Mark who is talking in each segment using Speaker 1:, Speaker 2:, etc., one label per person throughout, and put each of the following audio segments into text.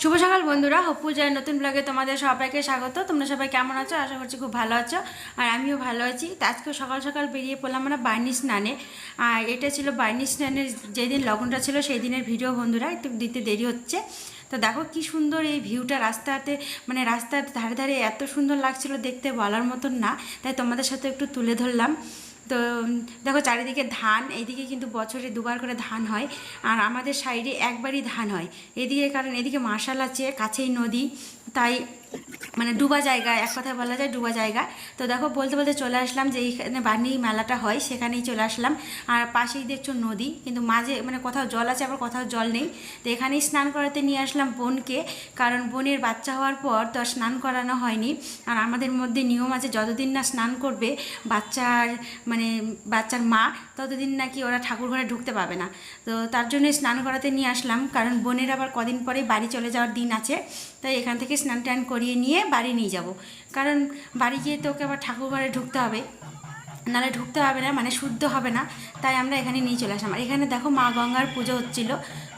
Speaker 1: শুভ সকাল বন্ধুরা হপ্পু যায় নতুন ব্লগে তোমাদের সবাইকে স্বাগত। তোমরা সবাই কেমন আছো? আশা করছি খুব ভালো আছো। আর আমিও ভালো আছি। তো আজকে সকাল সকাল বেরিয়ে পড়লাম আমরা বার্নি স্নানে। আর এটা ছিল বার্নি স্নানের যেদিন লগ্নটা ছিল সেই দিনের ভিডিও বন্ধুরা, একটু দিতে দেরি হচ্ছে। তো দেখো কি সুন্দর এই ভিউটা রাস্তাতে মানে রাস্তার ধারে ধারে এত সুন্দর লাগছিল দেখতে বলার মতন না। তাই তোমাদের সাথে একটু তুলে ধরলাম। তো দেখো চারিদিকে ধান এদিকে কিন্তু বছরে দুবার করে ধান হয়। আর আমাদের সাইডে একবারই ধান হয়। এদিকে কারণ এদিকে মার্শাল আছে, কাছেই নদী, তাই মানে ডুবা জায়গা, এক কথায় বলা যায় ডুবা জায়গা। তো দেখো, বলতে বলতে চলে আসলাম যে এইখানে বার্নি মেলাটা হয়, সেখানেই চলে আসলাম। আর পাশেই দেখছ নদী, কিন্তু মাঝে মানে কোথাও জল আছে, আবার কোথাও জল নেই। তো এখানেই স্নান করাতে নিয়ে আসলাম বোনকে, কারণ বোনের বাচ্চা হওয়ার পর তো আর স্নান করানো হয়নি। আর আমাদের মধ্যে নিয়ম আছে, যতদিন না স্নান করবে, বাচ্চার মানে বাচ্চার মা, ততদিন নাকি ওরা ঠাকুর ঘরে ঢুকতে পাবে না। তো তার জন্যই স্নান করাতে নিয়ে আসলাম, কারণ বোনের আবার কদিন পরে বাড়ি চলে যাওয়ার দিন আছে। তাই এখান থেকে স্নান টান করিয়ে নিয়ে বাড়ি নিয়ে যাব। কারণ বাড়ি গিয়ে তো ওকে আবার ঠাকুর ঘরে ঢুকতে হবে। নাহলে ঢুকতে হবে না মানে শুদ্ধ হবে না, তাই আমরা এখানে নিয়ে চলে আসলাম। আর এখানে দেখো মা গঙ্গার পুজো হচ্ছিল।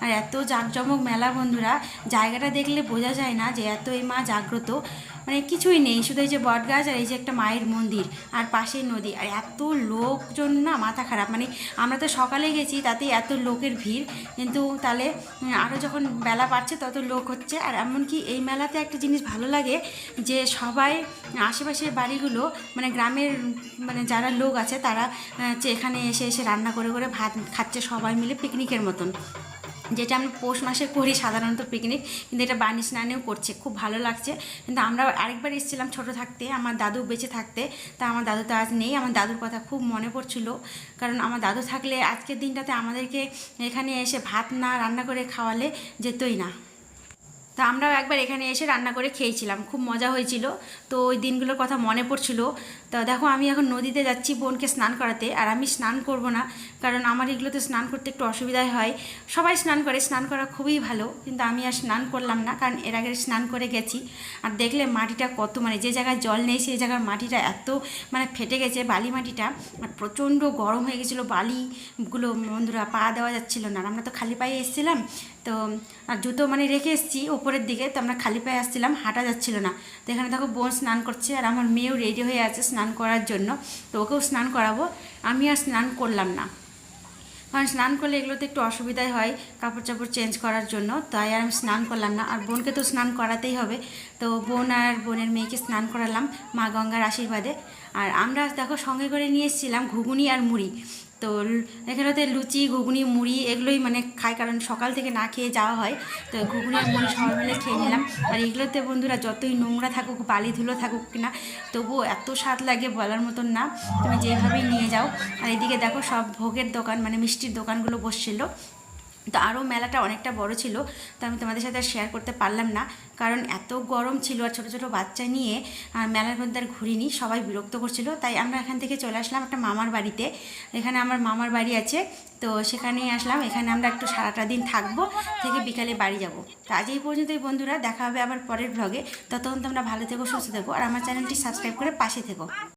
Speaker 1: আর এত জাঁকজমক মেলা বন্ধুরা, জায়গাটা দেখলে বোঝা যায় না যে এত এই মা জাগ্রত। মানে কিছুই নেই, শুধু এই যে বট গাছ আর এই যে একটা মায়ের মন্দির আর পাশেই নদী। আর এত লোকজন না, মাথা খারাপ। মানে আমরা তো সকালে গেছি তাতে এত লোকের ভিড়। কিন্তু তাহলে আরও যখন বেলা বাড়ছে, তত লোক হচ্ছে। আর এমনকি এই মেলাতে একটা জিনিস ভালো লাগে যে সবাই, আশেপাশের বাড়িগুলো মানে গ্রামের মানে যারা লোক আছে, তারা এখানে এসে এসে রান্না করে করে ভাত খাচ্ছে সবাই মিলে পিকনিকের মতন। যেটা আমরা পৌষ মাসে করি সাধারণত পিকনিক, কিন্তু এটা বাণী স্নানেও করছে, খুব ভালো লাগছে। কিন্তু আমরা আরেকবার এসেছিলাম ছোট থাকতে, আমার দাদু বেঁচে থাকতে, তা আমার দাদু তো আজ নেই। আমার দাদুর কথা খুব মনে পড়ছিল, কারণ আমার দাদু থাকলে আজকের দিনটাতে আমাদেরকে এখানে এসে ভাত না রান্না করে খাওয়ালে যেতই না। তা আমরাও একবার এখানে এসে রান্না করে খেয়েছিলাম, খুব মজা হয়েছিল। তো ওই দিনগুলোর কথা মনে পড়ছিল। তো দেখো, আমি এখন নদীতে যাচ্ছি বোনকে স্নান করাতে, আর আমি স্নান করব না, কারণ আমার এগুলোতে স্নান করতে একটু অসুবিধাই হয়। সবাই স্নান করে, স্নান করা খুবই ভালো, কিন্তু আমি আর স্নান করলাম না, কারণ এর আগে স্নান করে গেছি। আর দেখলে মাটিটা কত মানে যে জায়গায় জল নেই, সেই জায়গার মাটিটা এত মানে ফেটে গেছে বালি মাটিটা, আর প্রচণ্ড গরম হয়ে গেছিল বালিগুলো, বন্ধুরা পা দেওয়া যাচ্ছিল না। আমরা তো খালি পায়ে এসেছিলাম তো, আর জুতো মানে রেখে এসেছি ওপরের দিকে, তো আমরা খালি পায়ে আসছিলাম, হাঁটা যাচ্ছিল না। তো এখানে দেখো বোন স্নান করছে, আর আমার মেয়েও রেডি হয়ে আছে স্নান করার জন্য। তো ওকেও স্নান করাবো, আমি আর স্নান করলাম না। কারণ স্নান করলে এগুলোতে একটু অসুবিধাই হয়, কাপড় চাপড় চেঞ্জ করার জন্য, তাই আর আমি স্নান করলাম না। আর বোনকে তো স্নান করাতেই হবে। তো বোন আর বোনের মেয়েকে স্নান করালাম মা গঙ্গার আশীর্বাদে। আর আমরা দেখো সঙ্গে করে নিয়ে এসেছিলাম ঘুগুনি আর মুড়ি। তো এখানেতে লুচি, ঘুগনি, মুড়ি এগুলোই মানে খায় কারণ সকাল থেকে না খেয়ে যাওয়া হয়। তো ঘুগনি আর মুড়ি সবাই মিলে খেয়ে নিলাম। আর এগুলোতে বন্ধুরা যতই নোংরা থাকুক, বালি ধুলো থাকুক না তবুও এত স্বাদ লাগে বলার মতন না। তুমি যেভাবেই নিয়ে যাও। আর এদিকে দেখো সব ভোগের দোকান মানে মিষ্টির দোকানগুলো বসছিল। তো আরও মেলাটা অনেকটা বড় ছিল, তো আমি তোমাদের সাথে শেয়ার করতে পারলাম না। কারণ এত গরম ছিল আর ছোটো ছোটো বাচ্চা নিয়ে আর মেলার মধ্যে আর ঘুরিনি, সবাই বিরক্ত করছিল। তাই আমরা এখান থেকে চলে আসলাম একটা মামার বাড়িতে। এখানে আমার মামার বাড়ি আছে, তো সেখানেই আসলাম। এখানে আমরা একটু সারাটা দিন থাকব, থেকে বিকালে বাড়ি যাব। তো আজ এই পর্যন্তই বন্ধুরা, দেখা হবে আবার পরের ভ্লগে ততক্ষণ তোমরা ভালো থেকো, সুস্থ থেকো, আর আমার চ্যানেলটি সাবস্ক্রাইব করে পাশে থেকো।